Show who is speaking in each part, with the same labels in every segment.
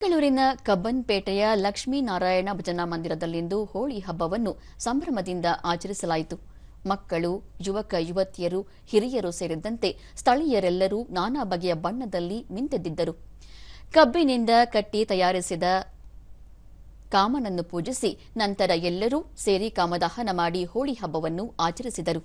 Speaker 1: ಬೆಂಗಳೂರಿನ ಕಬ್ಬನ್ಪೇಟೆಯ ಲಕ್ಷ್ಮೀನಾರಾಯಣ ಭಜನಾ ಮಂದಿರದಲ್ಲಿಂದು ಹೋಳಿ ಹಬ್ಬವನ್ನು ಸಂಭ್ರಮದಿಂದ ಆಚರಿಸಲಾಯಿತು. ಮಕ್ಕಳು, ಯುವಕ, ಯುವತಿಯರು, ಹಿರಿಯರು ಸೇರಿದಂತೆ ಸ್ಥಳೀಯರೆಲ್ಲರೂ ನಾನಾ ಬಗೆಯ ಬಣ್ಣದಲ್ಲಿ ಮಿಂತೆದ್ದಿದ್ದರು ಕಬ್ಬಿನಿಂದ ಕಟ್ಟಿ ತಯಾರಿಸಿದ ಕಾಮನನ್ನು ಪೂಜಿಸಿ ನಂತರ ಎಲ್ಲರೂ ಸೇರಿ ಕಾಮದಹನ ಮಾಡಿ ಹೋಳಿ ಹಬ್ಬವನ್ನು ಆಚರಿಸಿದರು.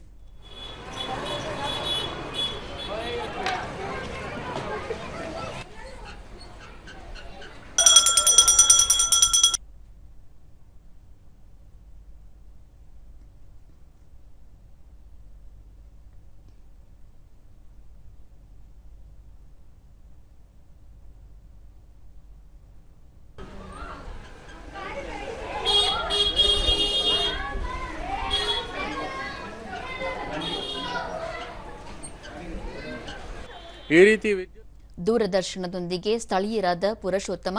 Speaker 2: ಈ ರೀತಿ ವಿದ್ಯುತ್
Speaker 1: ದೂರದರ್ಶನದೊಂದಿಗೆ ಸ್ಥಳೀಯರಾದ ಪುರುಷೋತ್ತಮ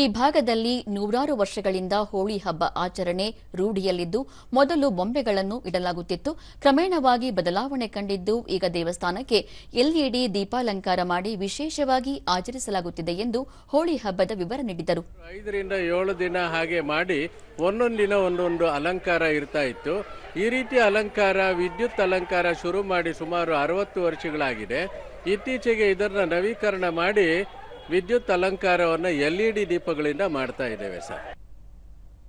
Speaker 1: ಈ ಭಾಗದಲ್ಲಿ ನೂರಾರು ವರ್ಷಗಳಿಂದ ಹೋಳಿ ಹಬ್ಬ ಆಚರಣೆ ರೂಢಿಯಲ್ಲಿದ್ದು ಮೊದಲು ಬೊಂಬೆಗಳನ್ನು ಇಡಲಾಗುತ್ತಿತ್ತು. ಕ್ರಮೇಣವಾಗಿ ಬದಲಾವಣೆ ಕಂಡಿದ್ದು ಈಗ ದೇವಸ್ಥಾನಕ್ಕೆ ಎಲ್ಇಡಿ ದೀಪಾಲಂಕಾರ ಮಾಡಿ ವಿಶೇಷವಾಗಿ ಆಚರಿಸಲಾಗುತ್ತಿದೆ ಎಂದು ಹೋಳಿ ಹಬ್ಬದ ವಿವರ ನೀಡಿದರು.
Speaker 2: ಐದರಿಂದ ಏಳು ದಿನ ಹಾಗೆ ಮಾಡಿ ಒಂದೊಂದಿನ ಒಂದೊಂದು ಅಲಂಕಾರ ಇರ್ತಾ ಇತ್ತು. ಈ ರೀತಿ ಅಲಂಕಾರ ವಿದ್ಯುತ್ ಅಲಂಕಾರ ಶುರು ಮಾಡಿ ಸುಮಾರು ಅರವತ್ತು ವರ್ಷಗಳಾಗಿದೆ. ಇತ್ತೀಚೆಗೆ ಇದನ್ನ ನವೀಕರಣ ಮಾಡಿ ವಿದ್ಯುತ್ ಅಲಂಕಾರವನ್ನು ಎಲ್ ಇ ಡಿ ದೀಪಗಳಿಂದ ಮಾಡ್ತಾ ಇದ್ದೇವೆ ಸರ್.